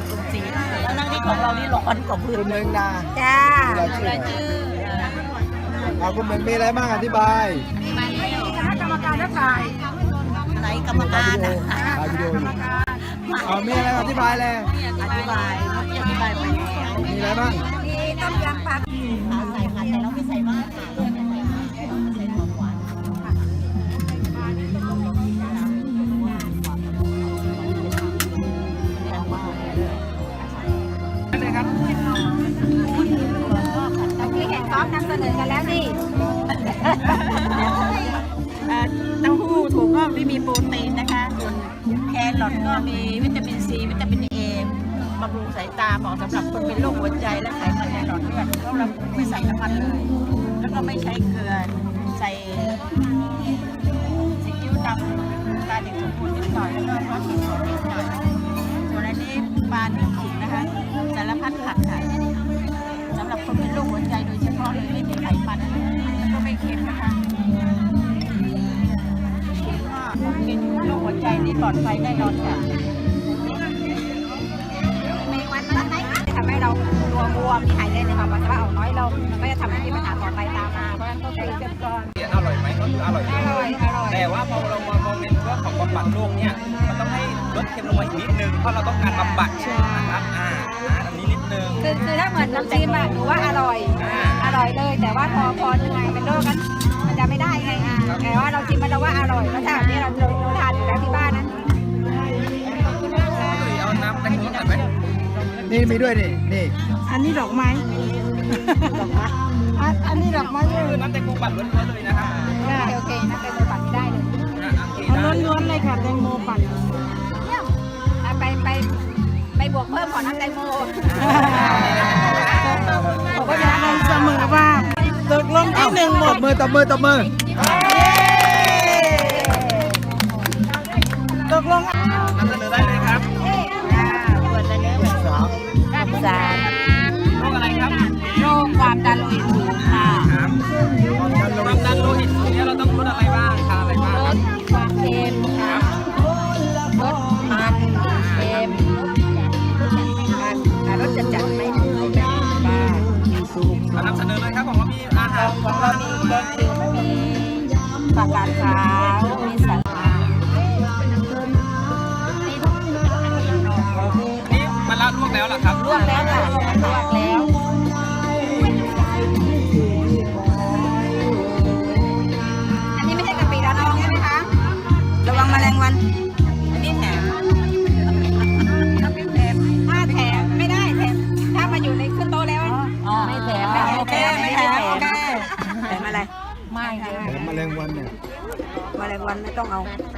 ดกรุงศรีแล้วนั่งที่ของเรานี่ร้อนกว่าพื้นคุณเมืองนาจ้าเราชื่ออะไรชื่อเอาคุณเมืองมีอะไรบ้างอธิบายคณะกรรมการนักถ่ายไหนกรรมการถ่ายนะวิดีโออยู่เอามีอะไรอธิบายเลยอธิบายเมื่อกี้อธิบายไปแล้วมีอะไรบ้างมีต้มยำปลาใส่ค่ะแต่เราไม่ใส่มากค่ะ เสนอกันแล้วนี่เต้าหู้ถั่วงอกที่มีโปรตีนนะคะส่วนแครอทก็มีวิตามินซีวิตามินเอบำรุงสายตาเหมาะสำหรับคนเป็นโรคหัวใจและไขมันในหลอดเลือดเพราะเราไม่ใส่น้ำมันเลย แล้วก็ไม่ใช้เกลือใส่ซีอิ๊วดำตาด็กสมบูรณ์นิดหน่อยแล้วก็ซอสพริกสดนิดหน่อยส่วนอันนี้ปลานึ่งขิงนะคะสารพัดผักค่ะสำหรับคนเป็นโรคหัวใจ เฉพาเลยไม่ไขมันก็ไม่เค็มนะคะก็กินโรคหัวใจนี่ปลอดภัยแน่นอนค่ะในวันนั้นไหนทำให้เราตัวบวมมีหายใจในภาวะว่าเอาน้อยลงมันก็จะทำให้มีปัญหาต่อไปตามมาเพราะฉะนั้นก็คือเจ็บก่อนอร่อยไหมก็คืออร่อย อร่อยอร่อย แต่ว่าพอเรามองในเรื่องของบำบัดโรคเนี่ยมันต้องให้ลดเค็มลงมาอีกนิดนึงเพราะเราต้องการบำบัดนะครับอ่าอันนี้นิดนึงคือคือถ้าเหมือนน้ำจิ้มอะหนูว่าอร่อยอ ร่อยเลย แต่ว่าพอพอยังไงเป็นโรคกันมันจะไม่ได้ไงแต่ว่าเราชิมมันเราว่าอร่อยแล้วถ้าแบบนี้เราเราเราทานอยู่แล้วที่บ้านนั้นเอาน้ำแตงโมหน่อยไหมนี่มีด้วยนี่นี่ อันนี้ดอกไม้อันนี้ดอกไม้คือน้ำแตงโมปั่นล้วนๆเลยนะครับโอเคโอเคนะเป็นบัตรไม่ได้เลยอ่าโอเคได้ล้วนๆเลยค่ะแตงโมปั่นเอาไปไปไปบวกเพิ่มของน้ำแตงโมบอ กว่าจะเสมอว่าตกลงที่หนึ่งหมตดบมือตบมือตบมือตกลงนำเสนอได้เลยครับเปิดเลยเนื้อแบบสามสามโรคอะไรครับ โรคความดันโลหิตสูง กงเขียวมีผักกาดขาวมีสลัดนี่มันละลวกแล้วเหรอครับลวกแล้วค่ะลวกแล้ว ง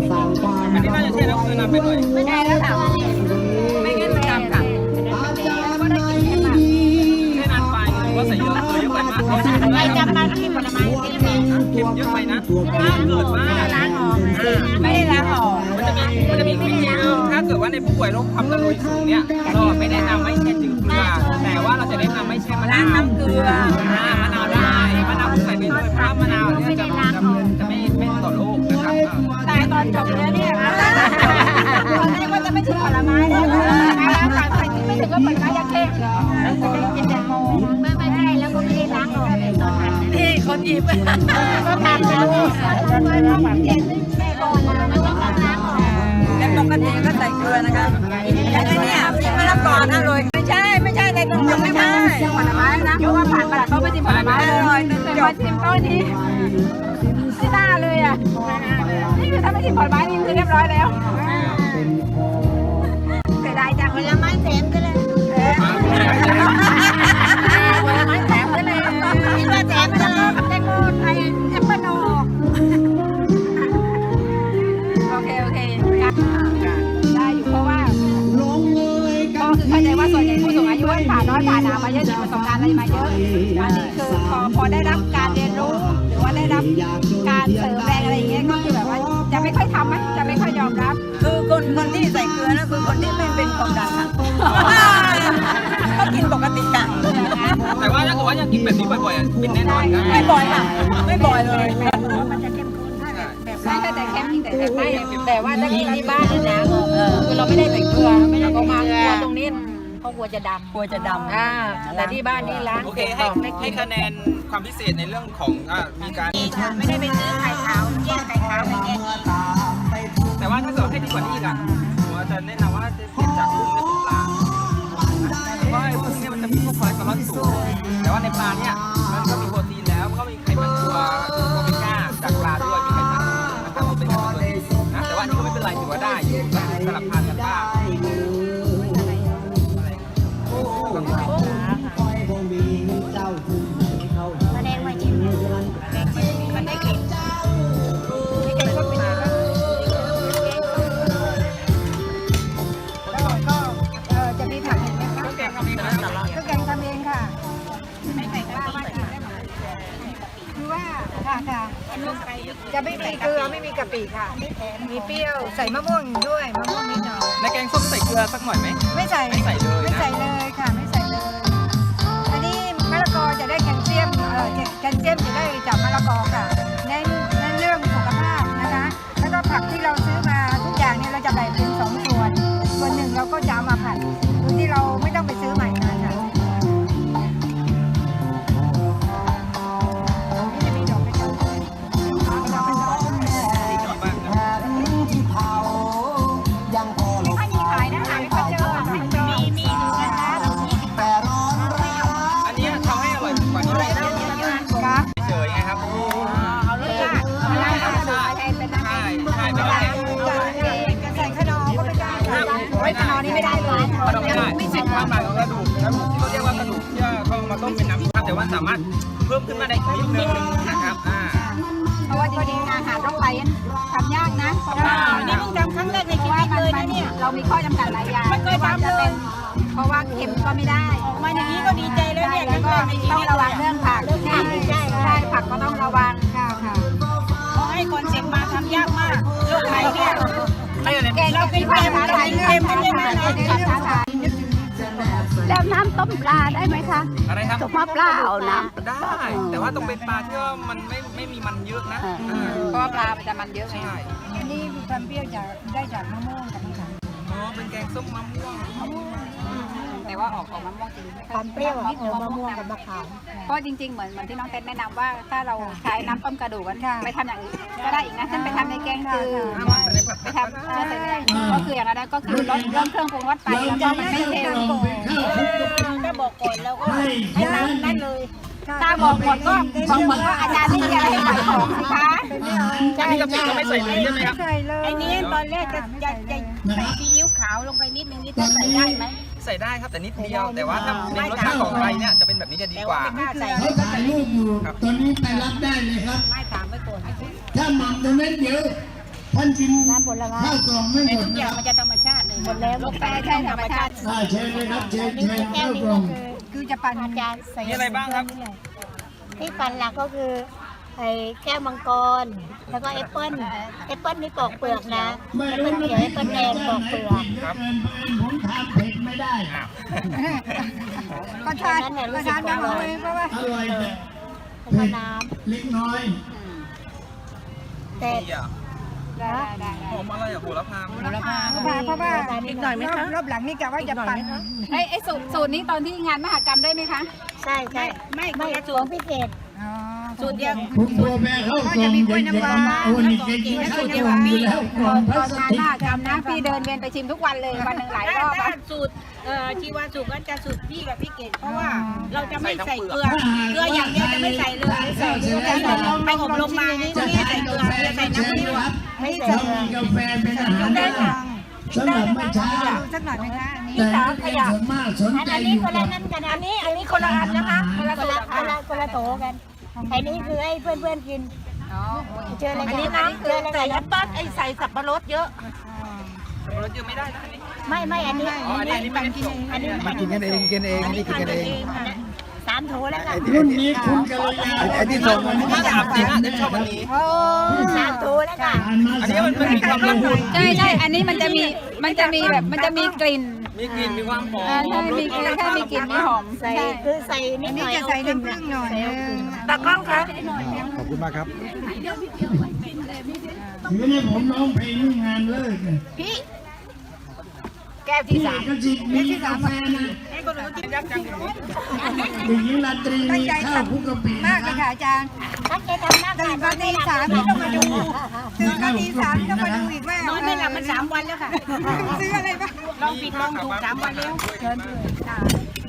อ่านสร้างความอันนี้น่าจะใช่น้ำเกลือนำไปหน่อยไม่ได้แล้วค่ะไม่งั้นมันทำค่ะอาจารย์ไหนแค่นานไปหรือว่าใส่เยอะเยอะไปมากเราจะไปจำมาที่ผลไม้ที่แม่เค็มเยอะไปนะถ้าเกิดว่าล้างออกไม่ได้ล้างออกมันจะมีมันจะมีวิธีนึงถ้าเกิดว่าในผู้ป่วยโรคความดันโลหิตสูงเนี่ยเราไม่แนะนำให้แช่จืดเกลือแต่ว่าเราจะแนะนำให้แช่มะนาวล้างน้ำเกลืออ่ามะนาวได้มะนาวใส่ไปด้วยเพราะมะนาวเนี่ยจะจะจะไม่ อนจบแล้วเนี่ยตอนแรกว่าจะไม่ถึงผลไม้แล้วนะคะแต่ที่ไม่ถึงก็ผลไม้ยาเทพแล้วก็ไกินแตงโมไม่ไม่ใช่แล้วก็ไม่ได้ล้างออกเลยตอนนั้นพี่คนหยิบก็ทำไปลูกปกติก็ใส่เกลือนะคะแต่เนี่ยพริกมะละกออร่อยไม่ใช่ไม่ใช่ในกรงยังไม่ใช่ผลไม้นะเพราะว่าผ่านตลาดเขาไม่ติดผลไม้อร่ย ในชิมต้นนี้ไม่น่าเลยอะ นี่คือถ้าไม่ชิมผลไม้นี่คือเรียบร้อยแล้วเสียดายจังผลไม้แถมกันเลยผลไม้แถมกันเลยคิดว่าแถมกันเลยแตงโมไทย ผ่านร้อนผ่านหนาวมาเยอะมีประสบการณ์อะไรมาเยอะอันนี้คือพอพอได้รับการเรียนรู้หรือว่าได้รับการเสริมแรงอะไรอย่างเงี้ยก็คือแบบว่าจะไม่ค่อยทำไหมจะไม่ค่อยยอมรับ คือคนคนที่ใส่เกลือนะคือคนที่ไม่เป็นความดันค่ะก็กินปกติค่ะแต่ว่าถ้าเกิดว่ายังกินแบบนี้บ่อยๆอะเป็นแน่นอนครับไม่บ่อยค่ะไม่บ่อยเลยใช่แต่แค่จริงแต่ไม่แต่ว่าถ้ากินที่บ้านเนี่ยนะคือเราไม่ได้ใส่เกลือเราก็มากลัวตรงนี้ เพราะกลัวจะดำกลัวจะดำอ่าแต่ที่บ้านนี่ล้างโอเคให้ให้คะแนนความพิเศษในเรื่องของอ่ามีการ ไม่ได้ไปซื้อไข่ขาวแยกไข่ขาวไปแยกแต่ว่าถ้าเกิดให้ดีกว่านี้อีกอะผมอาจจะแนะนำว่าจะเปลี่ยนจากกุ้งเนี่ยเป็นปลาเพราะไอ้พวกเนี้มันจะมีพวกคอเลสเตอรอลสูงแต่ว่าในปลาเนี่ยมันก็มี งส้มใส่เกลือสักหน่อยไหม ไม่ใส่ไม่ใส่เลยนะ ไม่ใส่เลยค่ะไม่ใส่เลย อันนี้มะละกอจะได้แคลเซียมเอ่อแคลเซียมจะได้จากมะละกอค่ะเน้นเน้นเรื่องสุขภาพนะคะ แล้วก็ผักที่เราซื้อมาทุกอย่างเนี่ยเราจะแบ่งเป็นสองส่วน ว่าสามารถเพิ่มขึ้นมาได้อีกนิดนึงนะครับอ่า เพราะว่าจริงๆอาหารต้องไปทำยากนะเพราะว่านี่เพิ่งทำครั้งแรกในชีวิตเลยนะเนี่ย เรามีข้อจำกัดหลายอย่างไม่เคยทำเลย เพราะว่าเค็มก็ไม่ได้ออกมาอย่างนี้ก็ดีใจแล้วเนี่ยแล้วก็ต้องระวังเรื่องผักใช่ใช่ใช่ผักก็ต้องระวังค่ะค่ะเขาให้คอนเซ็ปต์มาทำยากมากโลกไทยเนี่ยไม่อะไรแกเราเป็นคนท้าทายเค็มไม่ใช่ไหมท้าทาย แล้วน้ำต้มปลาได้ไหมคะอะไรครับสุกมะปลาเอาน้ได้ แต่ว่าต้องเป็นปลาที่ว่ามันไม่ไม่มีมันเยอะนะอ่าเพราะว่าปลามันจะมันเยอะไงใช่อันนี้ความเปรี้ยวจากได้จากมะม่วงกับมะขามอ๋อเป็นแกงส้มมะม่วงแต่ว่าออกของมะม่วงจริงความเปรี้ยวของมะม่วงกับมะขามเพราะจริงๆเหมือนเหมือนที่น้องเต้นแนะนำว่าถ้าเราใช้น้ำต้มกระดูกกันไปทำอย่างอื่นก็ได้อีกนะเช่นไปทำในแกงจืด เอามาใส่ในผัดไปผักทำเออใส่ในก็คืออย่างนั้นก็คือลดเรื่องเครื่องปรุงรสไปแล้วก็มันไม่เค็มถ้าบอกก่อนแล้วก็ให้ตามนั้นเลยถ้าบอกหมดก็บอกหมดว่าอาจารย์ไม่มีอะไรให้ใส่ของสิคะอันนี้กะปิก็ไม่ใส่เลยใช่ไหมครับไอ้นี้ตอนแรกจะจะจะใส่ซีอิ๊วขาวลงไปนิดนึงนี่จะใส่ได้ไหมใส่ได้ครับแต่นิดเดียวแต่ว่าถ้าเป็นรสชาติของไทยเนี่ยจะเป็นแบบนี้จะดีแต่กว่าว่าไม่กล้าใส่เขาถ่ายรูปอยู่ตอนนี้ไปรับได้เลยครับไม่ถามไว้ก่อนถ้าหม่ำตรงนั้นเดี๋ยว ท่านกินข้าวกล่องไม่หมแต่ดทุกอนะย่างคมัรับนจะธรรมชาติเลยหมดแล้วลงไปใช่ธรรมชาติอ่าเชิญเลยครับเชิญเชิญข้าวกล่องคือจะปั่นอาจารย์ใส่มีอะไรบ้างครับ ที่ปันหลักก็คือไอ้แก้วมังกร แล้วก็แอปเปิ้ลแอปเปิ้ลนี่ปอกเปลือกนะไม่แอปรู้เปิ้ลว่าเขียวแอปเปิ้ลแดงปอกเปลือกครับเกินเกินผมทานเผ็ดไม่ได้อ้าวก็ทานก็ทานแบบเลยเพราะว่าอร่อยแต่แล้วก็น้เล็กน้อยำแต่ดีอะ ได้ได้หอมอะไรอะโหระพาเพราะว่าอีกหน่อยไหมคะรอบหลังนี่กะว่าจะปั่นไอ้ไอ้สูตรสูตรนี้ตอนที่งานมหกรรมได้ไหมคะใช่ใช่ไม่ไม่ไม่ของพิเศษสูตรเดียวผมกลัวแม่เข้ากล่องเด็กๆเอามาเอานี่แกกินข้าวกล่องอยู่แล้วกล่องพตลาอนสงานติกมหกรรมนะพี่เดินเวียนไปชิมทุกวันเลยวันหนึ่งหลายรอบถ้าอะสูตสูตร เอ่อชีวาสูตรก็จะสูตรพี่กับพี่เกดเพราะว่าเราจะไม่ใส่เกลือเกลืออย่างเดียวจะไม่ใส่เลยใส่เกลือไปอบรมมานี่ไม่ใส่เกลือจะใส่น้ำเกลือไม่ใส่เรามีกาแฟเป็นอาหารได้สำหรับไม่ช้าสักหน่อยไหมคะแต่นักเรียนส่วนมากสนใจอันอนี้ยู่คนกัละบนั้นกันอันนี้อันนี้คนละอันนะคะคนละคนสูละตรคนละคนละโถกันไอ้นี้คือให้เพื่อนเพื่อนๆกินเจอเลยอันนี้น้ำเจอเลยใส่แอปเปิ้ลไอ้ใส่สับปะรดเยอะรถเยอะไม่ได้นะอันนี้ ไม่ไม่อันนี้อ๋ออันนี้อันนี้ไม่ได้ส่งอันนี้มากินกันเองกินเองอันนี้กินกันเองสามโถแล้วค่ะไอ้ที่รุ่นไอ้ที่นี้คุณกัลยาไอ้ที่ส่งมันถ้าจะอาบจริงอะจะชอบอันนี้สามโถแล้วค่ะผ่านมาอันสานี้มมันมันมีความละมุนใช่ใช่อันนี้มันจะมีมันจะมีแบบมันจะมีกลิ่นมีกลิ่นมีความหออ่ามใช่มีกลิ่นแค่มีกลิ่นไม่หอมใส่คือใส่นิดหน่อยจะใส่น้ำผึ้งหน่อยตากล้องคะขอบคุณมากครับถือเนี่ยผมร้องเพลงนี่งานเลิกเนี่ยพี่แก้วที่พี่สามก็จิตมีกาแฟนะให้คนอื่นกินยักษ์จังอย่างนี้เด็กหญิงราตรีมีข้าวคลุกกะปิมากนะเลยคค่ะรับอาจารย์ตั้งใจทำหน้าตื่การนมาตีสามไม่ต้องมาดูตื่นมาตีสามต้องมาดูอีกว่านอนไม่หลับมันสามวันแล้วค่ะซื้ออะไรบ้างลองผิดลองถูกสามวันแล้วเชิญค่ะ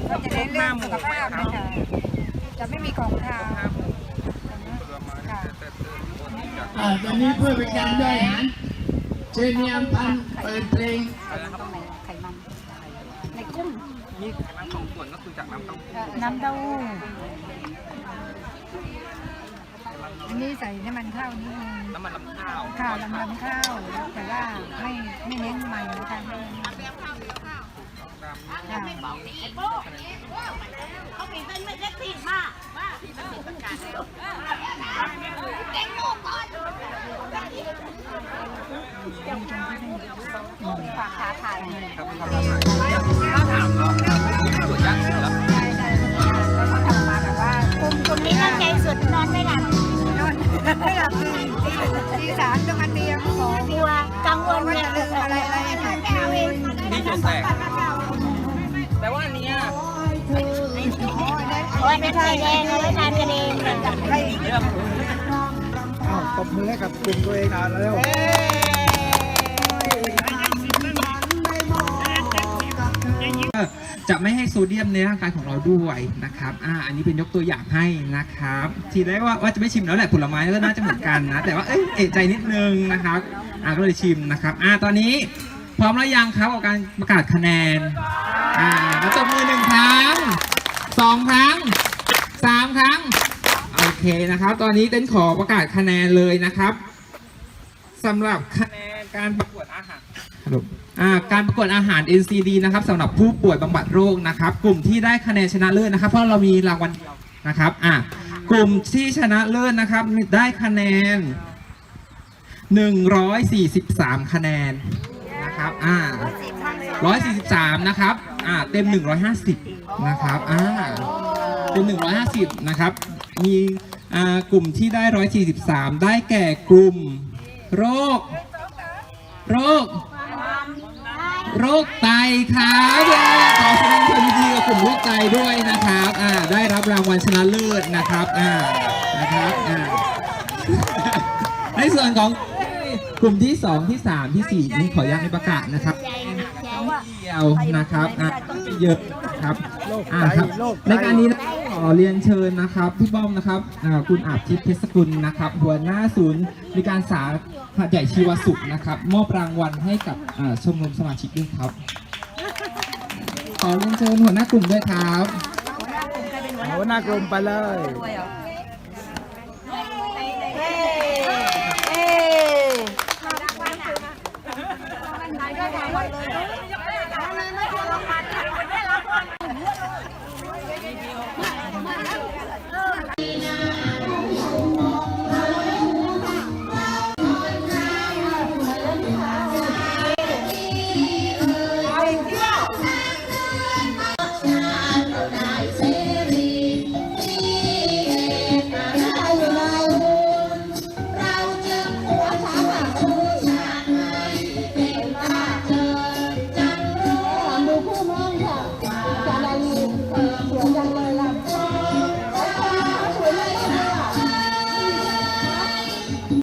ก็จะได้เรื่องสุขภาพนะคะจะไม่มีของทานค่ะอ่าตอนนี้เพื่อเป็นการย่อยอาหารเจนียมพันธ์เปิดเพลงไขมันในกุ้ง มีไขมันสองส่วนก็คือจากน้ำเต้าหู้น้ำเต้าหู้อันนี้ใส่น้ำมันข้าวนิดนึงน้ำมันลำข้าวข้าวลำลำข้าวแต่ว่าไม่ไม่เน้นมันนะคะไม่เน้นมันค่ะเขาเป็นเพื่อนไม่เล็กที่มากฝากขาถ่ายครับความละลายถ้าถามเนาะส่วน นี่ส่วแตก แต่ว่าอันเนี้ยโอ้ยไม่ใช่แดงเอาไว้ทานกันเองเรื่องอ้าวตบมือให้กับกลุ่มตัวเองหน่อยแล้วจะไม่ให้โซเดียมในร่างกายของเราด้วยนะครับอ่าอันนี้เป็นยกตัวอย่างให้นะครับ ทีแรกว่าว่าจะไม่ชิมแล้วแหละผลไม้ก็น่าจะเหมือนกันนะ แต่ว่าเอ้ยเอะใจนิดนึงนะครับ อ่าก็เลยชิมนะครับ อ่าตอนนี้ พร้อมแล้วยังครับกับการประกาศคะแนน อ่าแล้วตบมือหนึ่งครั้งสองครั้งสามครั้ง โอเคนะครับ ตอนนี้เต้นขอประกาศคะแนนเลยนะครับสำหรับคะแนนการประกวดอาหารอ่าการประกวดอาหาร NCD นะครับสำหรับผู้ป่วยบำบัดโรคนะครับ กลุ่มที่ได้คะแนนชนะเลิศนะครับ เพราะเรามีรางวัลเดียวนะครับอ่ากลุ่มที่ชนะเลิศนะครับได้คะแนน 143 คะแนน นะครับ อ่า143นะครับ อ่า เต็ม150นะครับ อ่า เต็ม150นะครับ มีอ่ากลุ่มที่ได้143ได้แก่กลุ่ม โรค โรค โรคไตครับขอแสดงความยินดีกับกลุ่มโรคไตด้วยนะครับ อ่า ได้รับรางวัลชนะเลิศนะครับ อ่า นะครับ อ่า ในส่วนของ กลุ่มที่ 2 ที่ 3 ที่ 4 นี้ขออนุญาตไม่ประกาศนะครับเดียวนะครับอ่าเยอะครับอ่าครับ ในการนี้ขอเรียนเชิญนะครับพี่ป้อมนะครับอ่าคุณอาบทิพย์เพชรสกุลนะครับ หัวหน้าศูนย์ในการสาหัดใหญ่ชีวสุขนะครับ มอบรางวัลให้กับอ่าชมรมสมาชิกด้วยครับ ขอเรียนเชิญหัวหน้ากลุ่มด้วยครับ หัวหน้ากลุ่มไปเลย